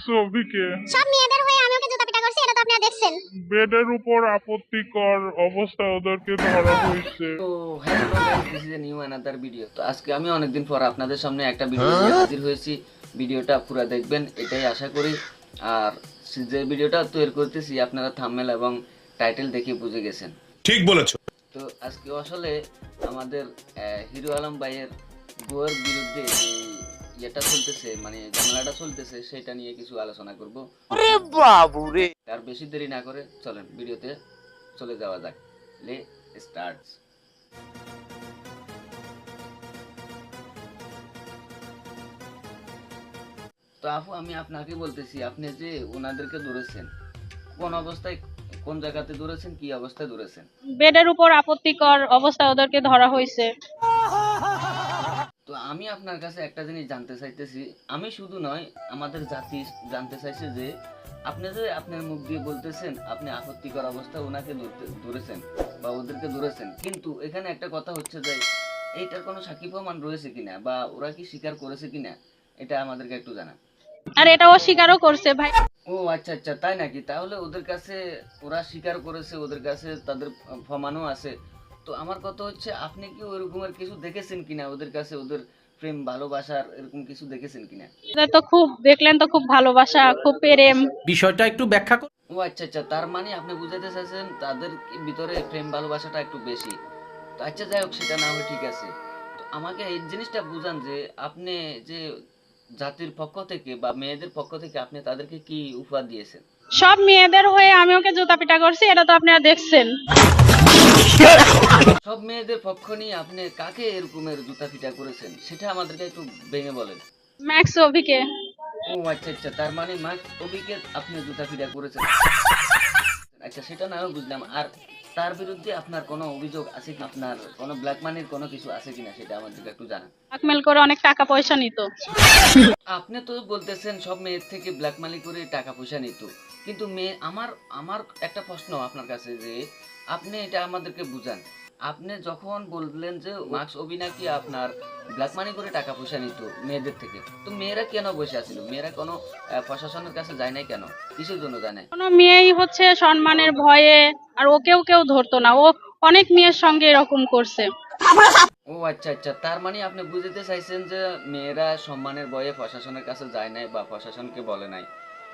ছবিকে সব মেয়েদের হয়ে আমি ওকে জুতা পিটা করছি এটা তো আপনারা দেখছেন। বেডের উপর আপত্তিকর অবস্থায় ওদেরকে ধরা হয়েছে তো hello guys this is a new another video তো আজকে আমি অনেকদিন পর আপনাদের সামনে একটা ভিডিও নিয়ে হাজির হয়েছি। ভিডিওটা পুরো দেখবেন এটাই আশা করি। আর যে ভিডিওটা তৈরি করতেছি আপনারা থাম্বনেল এবং টাইটেল দেখে বুঝে গেছেন। ঠিক বলেছ। তো আজকে আসলে আমাদের আহ, হিরো আলম ভাইয়ের বউয়ের বিরুদ্ধে যে ইয়েটা চলতেছে মানে ঝামেলাটা চলতেছে সেটা নিয়ে কিছু আলোচনা করব। আর বেশি দেরি না করে চলেন ভিডিওতে চলে যাওয়া যাক। লে স্টার্টস তো আপু আমি আপনাকে বলতেছি আপনি যে ওনাদেরকে ধরেছেন কোন অবস্থায় কোন জায়গাতে ধরেছেন কি অবস্থায় ধরেছেন? বেডের উপর আপত্তিকর অবস্থা ওদেরকে ধরা হয়েছে। আমি আপনার কাছে একটা জিনিস জানতে চাইতেছি। আমি শুধু নয় আমাদের জাতি জানতে চাইছে যে আপনি যে আপনার মুখ দিয়ে বলতেছেন আপনি আপত্তিকর অবস্থায় ওনাকে ধরেছেন বা ওদেরকে ধরেছেন। কিন্তু এখানে একটা কথা হচ্ছে যে এইটার কোনো সাক্ষী প্রমাণ রয়েছে কিনা বা ওরা কি স্বীকার করেছে কিনা এটা আমাদেরকে একটু জানা আর এটা ও স্বীকারও করছে ভাই। ও আচ্ছা আচ্ছা তাই নাকি? তাহলে ওদের কাছে ওরা স্বীকার করেছে ওদের কাছে তাদের প্রমাণও আছে। তো আমার কথা হচ্ছে আপনি কি ওইরকমের কিছু দেখেছেন কিনা ওদের কাছে ওদের প্রেম ভালোবাসার এরকম কিছু দেখেছেন কিনা? এদের তো খুব দেখলেন তো খুব ভালোবাসা খুব প্রেম। বিষয়টা একটু ব্যাখ্যা করুন ও আচ্ছা আচ্ছা তার মানে আপনি বুঝাতে চাইছেন তাদের ভিতরে প্রেম ভালোবাসাটা একটু বেশি? তো আচ্ছা যাই হোক সেটা না হয় ঠিক আছে। তো আমাকে এই জিনিসটা বুঝান যে আপনি যে জাতির পক্ষ থেকে বা মেয়েদের পক্ষ থেকে আপনি তাদেরকে কি উপহার দিয়েছেন? সব মেয়েদের হয়ে আমি ওকে জুতা পিটা করছি এটা তো আপনারা দেখছেন। সব মেয়েদের পক্ষ নিয়ে আপনি কাকে এরকমের জুতা পিটা করেছেন? সেটা আমাদেরকে একটু ভেঙে বলেন। ম্যাক্স অভিকে। ও আচ্ছা আচ্ছা তার মানে ম্যাক্স অভিকে আপনি জুতা পিটা করেছেন। আচ্ছা সেটা না বুঝলাম। আর তার বিরুদ্ধে আপনার কোনো অভিযোগ আছে কি? আপনার কোনো ব্ল্যাক মানির কোনো কিছু আছে কিনা সেটা আমাদেরকে একটু জানান। ব্ল্যাকমেল করে অনেক টাকা পয়সা নিত। আপনি তো বলতেছেন সব মেয়ের থেকে ব্ল্যাক মানি করে টাকা পয়সা নিত। কিন্তু মেয়ে আমার আমার একটা প্রশ্ন আপনার কাছে যে আপনি এটা আমাদেরকে বুঝান। আপনি যখন বললেন যে মার্কস অবি নাকি আপনার ব্ল্যাক মানি করে টাকা পয়সা নিত মেয়েদের থেকে তো মেয়েরা কেন বসে আছিল? মেয়েরা কোনো প্রশাসনের কাছে যায় নাই কেন? কিসের জন্য যায় নাই? কোনো মেয়েই হচ্ছে সম্মানের ভয়ে আর ওকেও কেউ ধরতো না। ও অনেক মেয়ের সঙ্গে এরকম করছে। ও আচ্ছা আচ্ছা। তার মানে আপনি বুঝতে চাইছেন যে মেয়েরা সম্মানের ভয়ে প্রশাসনের কাছে যায় নাই বা প্রশাসনকে বলে নাই?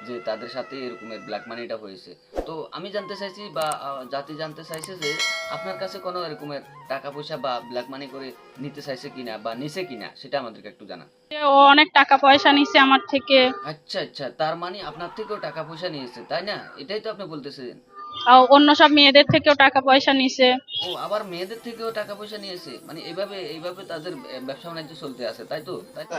যে তাদের সাথে এরকমের ব্ল্যাক মানিটা হয়েছে। তো আমি জানতে চাইছি বা জাতি জানতে চাইছে যে আপনার কাছে কোনো এরকমের টাকা পয়সা বা ব্ল্যাক মানি করে নিতে চাইছে কিনা বা নিছে কিনা সেটা আমাদেরকে একটু জানা ও অনেক টাকা পয়সা নিছে আমার থেকে। আচ্ছা আচ্ছা তার মানে আপনার থেকেও টাকা পয়সা নিয়েছে তাই না? এটাই তো আপনি বলতেছেন। আর অন্য সব মেয়েদের থেকেও টাকা পয়সা নিছে। ও আবার মেয়েদের থেকেও টাকা পয়সা নিয়েছে? মানে এইভাবে এইভাবে তাদের ব্যবসা বাণিজ্য চলতে আছে তাই তো? তাই তো?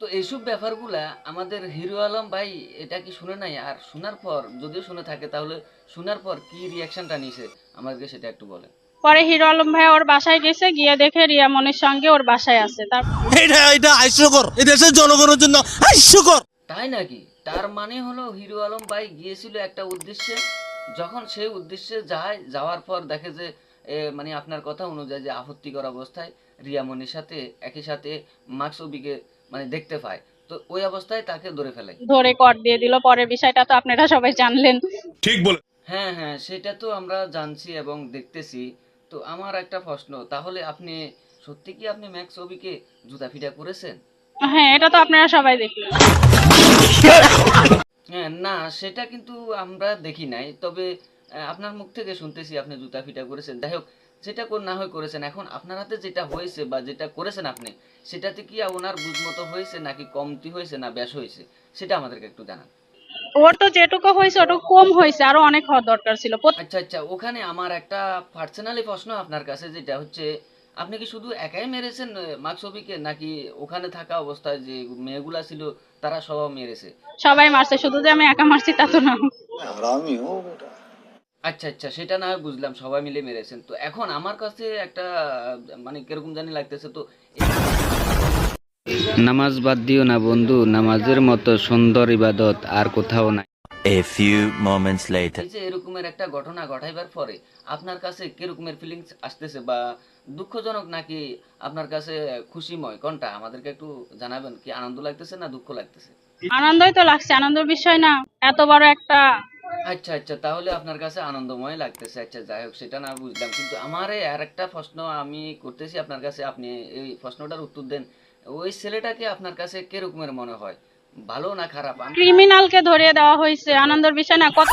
তো এইসব ব্যাপারগুলা আমাদের হিরো আলম ভাই এটা কি শুনে নাই? আর শোনার পর যদিও শুনে থাকে তাহলে শোনার পর কি রিয়াকশনটা নিছে? আমাদেরকে সেটা একটু বলে পরে হিরো আলম ভাই ওর বাসায় গেছে গিয়ে দেখে রিয়া মনির সঙ্গে ওর বাসায় আছে। তার এটা এটা হাস্যকর। এই দেশের জনগণের জন্য হাস্যকর। তাই নাকি? তার মানে হলো হিরো আলম ভাই গিয়েছিল একটা উদ্দেশ্যে যখন সেই উদ্দেশ্যে যায় যাওয়ার পর দেখে যে মানে আপনার কথা অনুযায়ী যে আপত্তিকর অবস্থায় রিয়ামনির সাথে একই সাথে মাক্স মাকসবিকে মানে দেখতে পায়। তো ওই অবস্থায় তাকে ধরে ফেলে। ধরে কর দিয়ে দিল। পরের বিষয়টা তো আপনারা সবাই জানলেন। ঠিক বলে হ্যাঁ হ্যাঁ সেটা তো আমরা জানছি এবং দেখতেছি। তো আমার একটা প্রশ্ন তাহলে আপনি সত্যি কি আপনি ম্যাক্স ছবিকে জুতা ফিটা করেছেন? হ্যাঁ এটা তো আপনারা সবাই দেখলেন। হ্যাঁ না সেটা কিন্তু আমরা দেখি নাই। তবে আপনার মুখ থেকে শুনতেছি আপনি জুতা ফিটা করেছেন। যাই হোক যেটা কোন না হয় করেছেন। এখন আপনার হাতে যেটা হয়েছে বা যেটা করেছেন আপনি সেটাতে কি ওনার বুঝমতো হয়েছে নাকি কমতি হয়েছে না ব্যাস হয়েছে? সেটা আমাদেরকে একটু জানান। ওর তো যেটুকু হয়েছে ওটুকু কম হয়েছে আরও অনেক হওয়ার দরকার ছিল। আচ্ছা আচ্ছা ওখানে আমার একটা পার্সোনালি প্রশ্ন আপনার কাছে যেটা হচ্ছে আপনি কি শুধু একাই মেরেছেন মাকসবিকে নাকি ওখানে থাকা অবস্থায় যে মেয়েগুলা ছিল তারা সব মেরেছে? সবাই মারছে শুধু যে আমি একা মারছি তা তো না। আচ্ছা আচ্ছা সেটা না হয় বুঝলাম সবাই মিলে মেরেছেন। তো এখন আমার কাছে একটা মানে কীরকম জানি লাগতেছে তো নামাজ বাদ দিও না বন্ধু নামাজের মতো সুন্দর ইবাদত আর কোথাও নাই। A few moments later. এই যে এরকমের একটা ঘটনা ঘটাইবার পরে আপনার কাছে কিরকমের ফিলিংস আসতেছে বা দুঃখজনক নাকি আপনার কাছে খুশিময়? কোনটা? আমাদেরকে একটু জানাবেন কি আনন্দ লাগতেছে না দুঃখ লাগতেছে? আনন্দই তো লাগছে আনন্দের বিষয় না। এত বড় একটা আচ্ছা আচ্ছা তাহলে আপনার কাছে আনন্দময় লাগতেছে। আচ্ছা যাই হোক সেটা না বুঝলাম। কিন্তু আমার আর একটা প্রশ্ন আমি করতেছি আপনার কাছে। আপনি এই প্রশ্নটার উত্তর দেন। ওই ছেলেটাকে আপনার কাছে কিরকমের মনে হয়? ভালো না খারাপ? ক্রিমিনালকে ধরিয়ে দেওয়া হয়েছে। আনন্দের বিষয় না কত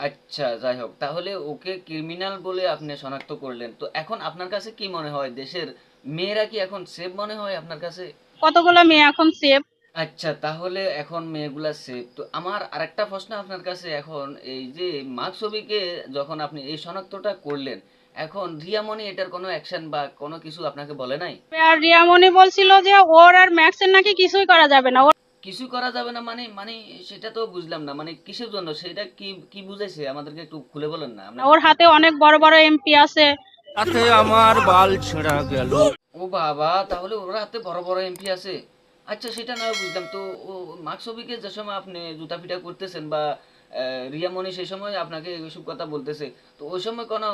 আচ্ছা যাই হোক তাহলে ওকে ক্রিমিনাল বলে আপনি শনাক্ত করলেন। তো এখন আপনার কাছে কি মনে হয়? দেশের মেয়েরা কি এখন সেফ মনে হয় আপনার কাছে? কতগুলো মেয়ে এখন সেফ আচ্ছা তাহলে এখন মেয়েগুলা সেফ তো আমার আরেকটা প্রশ্ন আপনার কাছে এখন এই যে মার্ক ছবিকে যখন আপনি এই শনাক্তটা করলেন এখন রিয়ামণি এটার কোনো অ্যাকশন বা কোনো কিছু আপনাকে বলে নাই? আর রিয়ামণি বলছিল যে ওর আর ম্যাক্সের নাকি কিছুই করা যাবে না। কিছু করা যাবে না মানে মানে সেটা তো বুঝলাম না মানে কিসের জন্য? সেটা কি কি বুঝাইছে? আমাদেরকে একটু খুলে বলেন না ওর হাতে অনেক বড় বড় এমপি আছে। তাতে আমার বাল ছেঁড়া গেল। ও বাবা তাহলে ওর হাতে বড় বড় এমপি আছে। আচ্ছা সেটা না বুঝলাম তো মাকসবিকে যে সময় আপনি জুতা পিটা করতেছেন বা রিয়ামণি সেই সময় আপনাকে এইসব কথা বলতেছে তো ওই সময় কোনো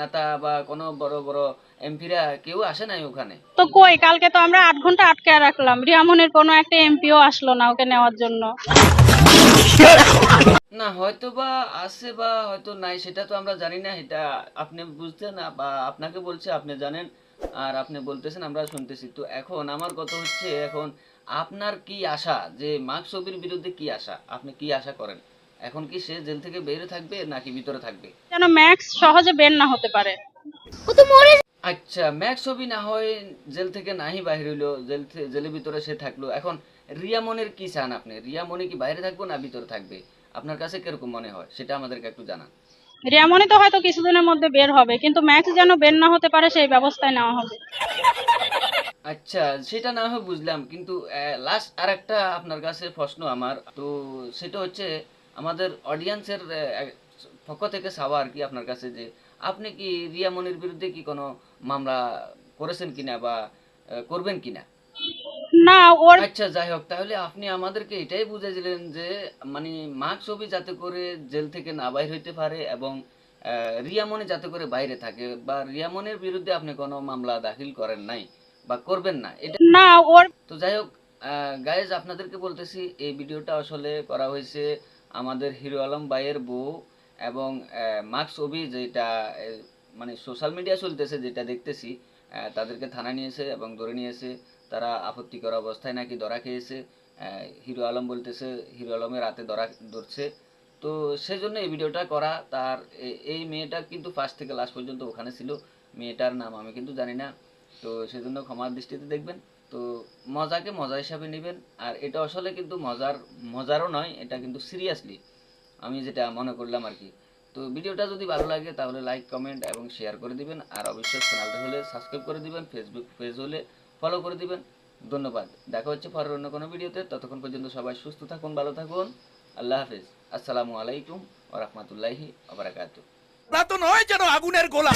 নেতা বা কোনো বড় বড় এমপিরা কেউ আসে নাই ওখানে? তো কই? কালকে তো আমরা আট ঘণ্টা আটকে রাখলাম। রিয়ামনির কোনো একটা এমপিও আসলো না ওকে নেওয়ার জন্য। না হয়তো বা আছে বা হয়তো নাই সেটা তো আমরা জানি না। এটা আপনি বুঝতেন না বা আপনাকে বলছে আপনি জানেন। আর আপনি বলতেছেন আমরা শুনতেছি। তো এখন আমার কথা হচ্ছে এখন আপনার কি আশা যে মার্ক ছবির বিরুদ্ধে কি আশা? আপনি কি আশা করেন? এখন কি সে জেল থেকে বেরিয়ে থাকবে নাকি ভিতরে থাকবে? যেন ম্যাক্স সহজে বের না হতে পারে। আচ্ছা ম্যাক্স ছবি না হয় জেল থেকে নাহি বাইরে হইল জেল থে- জেলের ভিতরে সে থাকল। এখন রিয়ামনের কি চান আপনি? রিয়ামনি কি বাইরে থাকব না ভিতরে থাকবে? আপনার কাছে কীরকম মনে হয়? সেটা আমাদেরকে একটু জানান। রিয়ামনি তো হয়তো কিছুদিনের মধ্যে বের হবে, কিন্তু ম্যাক্স যেন বের না হতে পারে সেই ব্যবস্থায় নেওয়া হবে। আচ্ছা সেটা না হয় বুঝলাম, কিন্তু লাস্ট আর একটা আপনার কাছে প্রশ্ন আমার, তো সেটা হচ্ছে আমাদের অডিয়েন্সের পক্ষ থেকে চাওয়া আর কি আপনার কাছে যে, আপনি কি রিয়া মনির বিরুদ্ধে কি কোনো মামলা করেছেন কিনা বা করবেন কিনা? না ওর আচ্ছা যাই হোক তাহলে আপনি আমাদেরকে এটাই বুঝাইছিলেন যে মানে মার্ক যাতে করে জেল থেকে না বাইর হইতে পারে এবং আহ, যাতে করে বাইরে থাকে বা রিয়ামনির বিরুদ্ধে আপনি কোনো মামলা দাখিল করেন নাই বা করবেন না এটা না ওর তো যাই হোক গাইজ আপনাদেরকে বলতেছি এই ভিডিওটা আসলে করা হয়েছে আমাদের হিরো আলম ভাইয়ের বউ এবং মার্কস যেটা মানে সোশ্যাল মিডিয়া চলতেছে যেটা দেখতেছি তাদেরকে থানা নিয়েছে এবং ধরে নিয়েছে। তারা আপত্তিকর অবস্থায় নাকি ধরা খেয়েছে। হিরো আলম বলতেছে, হিরো আলমের রাতে ধরা ধরছে। তো সেজন্য এই ভিডিওটা করা, তার এই মেয়েটা কিন্তু ফার্স্ট থেকে লাস্ট পর্যন্ত ওখানে ছিল। মেয়েটার নাম আমি কিন্তু জানি না। তো সেজন্য ক্ষমার দৃষ্টিতে দেখবেন। তো মজাকে মজা হিসাবে নেবেন। আর এটা আসলে কিন্তু মজার, মজারও নয়, এটা কিন্তু সিরিয়াসলি আমি যেটা মনে করলাম আর কি। তো ভিডিওটা যদি ভালো লাগে তাহলে লাইক কমেন্ট এবং শেয়ার করে দিবেন। আর অবশ্যই চ্যানেলটা হলে সাবস্ক্রাইব করে দিবেন। ফেসবুক পেজ হলে ফলো করে দিবেন। ধন্যবাদ। দেখা হচ্ছে পরের অন্য কোনো ভিডিওতে। ততক্ষণ পর্যন্ত সবাই সুস্থ থাকুন ভালো থাকুন। আল্লাহ হাফিজ। আসসালামু আলাইকুম ওয়া রাহমাতুল্লাহি ওয়া বারাকাতুহু। তা তো নয় যেন আগুনের গোলা।